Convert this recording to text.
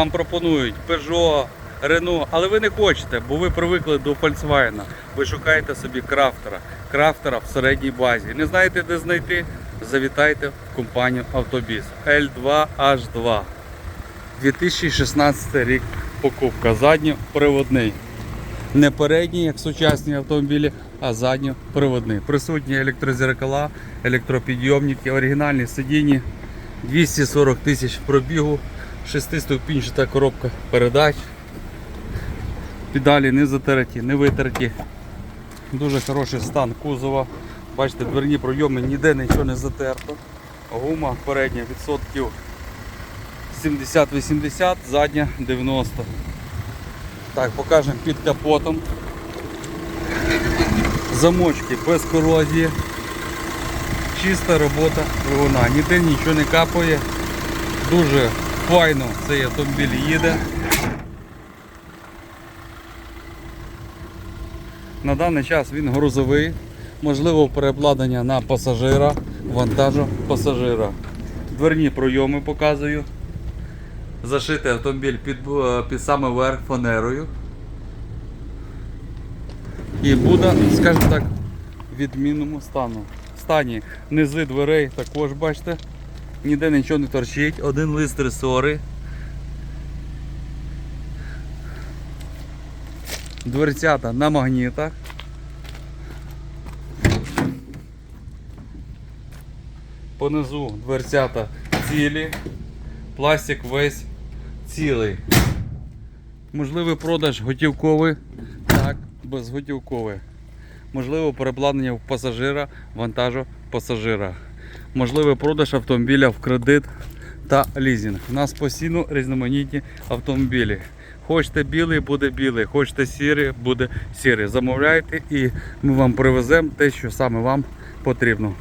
Вам пропонують Peugeot, Renault, але ви не хочете, бо ви привикли до Volkswagen. Ви шукаєте собі крафтера, крафтера в середній базі. Не знаєте, де знайти? Завітайте в компанію Автобіс L2H2. 2016 рік покупка. Задньоприводний. Не передній, як сучасні автомобілі, а задньоприводний. Присутні електрозеркала, електропідйомники, оригінальні сидіння, 240 тисяч пробігу, шестиступінчата коробка передач. Педалі не затерті, не витерті. Дуже хороший стан кузова. Бачите, дверні пройоми ніде нічого не затерто. Гума передня відсотків 70-80, задня 90. Так, покажемо під капотом. Замочки без корозії. Чиста робота двигуна. Ніде нічого не капає. Дуже файно цей автомобіль їде. На даний час він грузовий, можливо переобладнання на пасажира, вантажу пасажира. Дверні пройоми показую. Зашитий автомобіль під, е, під саме верх фанерою. І буде, скажімо так, в відмінному стану. стані. Низи дверей також бачите. Ніде нічого не торчить. Один лист ресори. Дверцята на магнітах. Понизу дверцята цілі. Пластик весь цілий. Можливий продаж готівковий, так, безготівковий. Можливо, переобладнання в пасажира, вантажу пасажира. Можливий продаж автомобіля в кредит та лізинг. У нас постійно різноманітні автомобілі. Хочете білий, буде білий, хочете сірий, буде сірий. Замовляйте і ми вам привеземо те, що саме вам потрібно.